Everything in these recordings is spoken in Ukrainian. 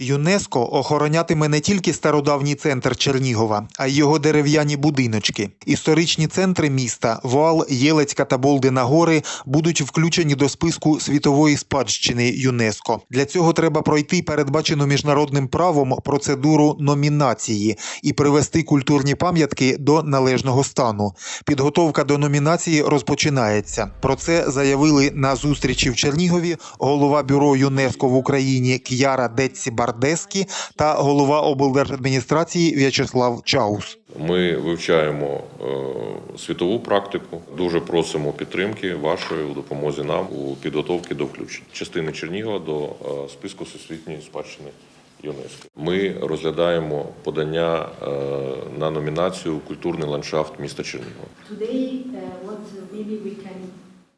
ЮНЕСКО охоронятиме не тільки стародавній центр Чернігова, а й його дерев'яні будиночки. Історичні центри міста Вал, Єлецька та Болдина гори будуть включені до списку світової спадщини ЮНЕСКо. Для цього треба пройти передбачену міжнародним правом процедуру номінації і привести культурні пам'ятки до належного стану. Підготовка до номінації розпочинається. Про це заявили на зустрічі в Чернігові голова бюро ЮНЕСКО в Україні К'яра Детсі Бардескі та голова облдержадміністрації В'ячеслав Чаус. Ми вивчаємо е, світову практику. Дуже просимо підтримки вашої у допомозі нам у підготовці до включення частини Чернігова до е, списку всесвітньої спадщини ЮНЕСКО. Ми розглядаємо подання е, на номінацію Культурний ландшафт міста Чернігова.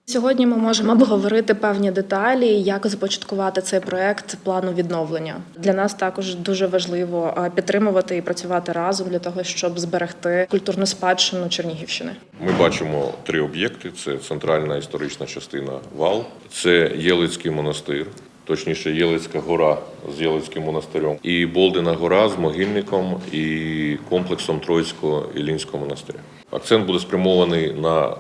Сьогодні ми можемо обговорити певні деталі, як започаткувати цей проект плану відновлення. Для нас також дуже важливо підтримувати і працювати разом для того, щоб зберегти культурну спадщину Чернігівщини. Ми бачимо три об'єкти: це центральна історична частина Вал, це Єлицький монастир, точніше Єлицька гора з Єлицьким монастирем, і Болдина гора з могильником і комплексом Троїцького Іллінського монастиря. Акцент буде спрямований на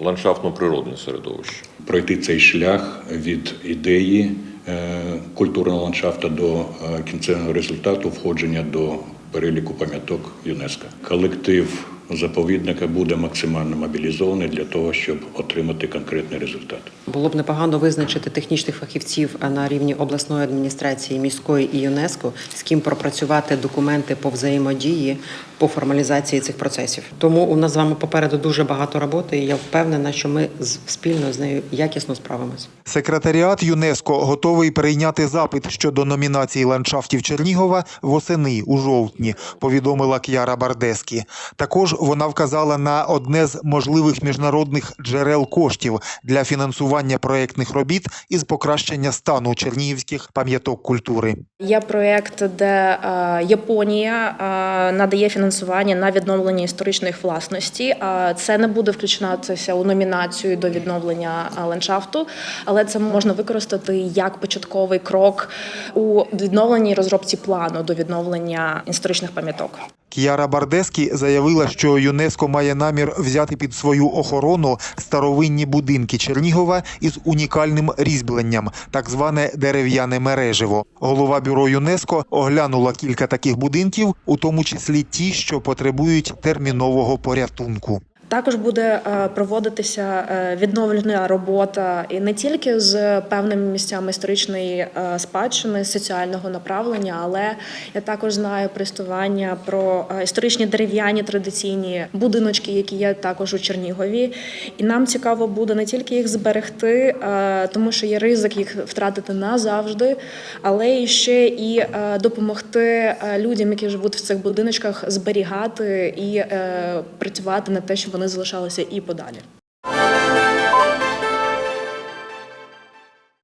ландшафтно-природне середовище. пройти цей шлях від ідеї е, культурного ландшафту до е, кінцевого результату входження до переліку пам'яток ЮНЕСКО. Колектив заповідника буде максимально мобілізований для того, щоб отримати конкретний результат. Було б непогано визначити технічних фахівців на рівні обласної адміністрації, міської і ЮНЕСКО, з ким пропрацювати документи по взаємодії по формалізації цих процесів. Тому у нас з вами попереду дуже багато роботи, і я впевнена, що ми спільно з нею якісно справимось. Секретаріат ЮНЕСКО готовий прийняти запит щодо номінації ландшафтів Чернігова восени у жовтні, повідомила К'яра Бардескі. Також вона вказала на одне з можливих міжнародних джерел коштів для фінансування проєктних робіт із покращення стану чернігівських пам'яток культури. Є проєкт, де е, Японія е, надає фінансування на відновлення історичної власності. Е, Це не буде включатися у номінацію до відновлення ландшафту, але це можна використати як початковий крок у відновленні розробці плану до відновлення історичних пам'яток. К'яра Бардескі заявила, що ЮНЕСКО має намір взяти під свою охорону старовинні будинки Чернігова із унікальним різьбленням, так зване дерев'яне мереживо. Голова бюро ЮНЕСКО оглянула кілька таких будинків, у тому числі ті, що потребують термінового порятунку. Також буде е, проводитися е, відновлена робота і не тільки з певними місцями історичної е, спадщини, соціального направлення, але я також знаю пристування про історичні дерев'яні традиційні будиночки, які є також у Чернігові. І нам цікаво буде не тільки їх зберегти, тому що є ризик їх втратити назавжди, але і ще і допомогти людям, які живуть в цих будиночках, зберігати і працювати на те, щоб вони залишалися і подалі.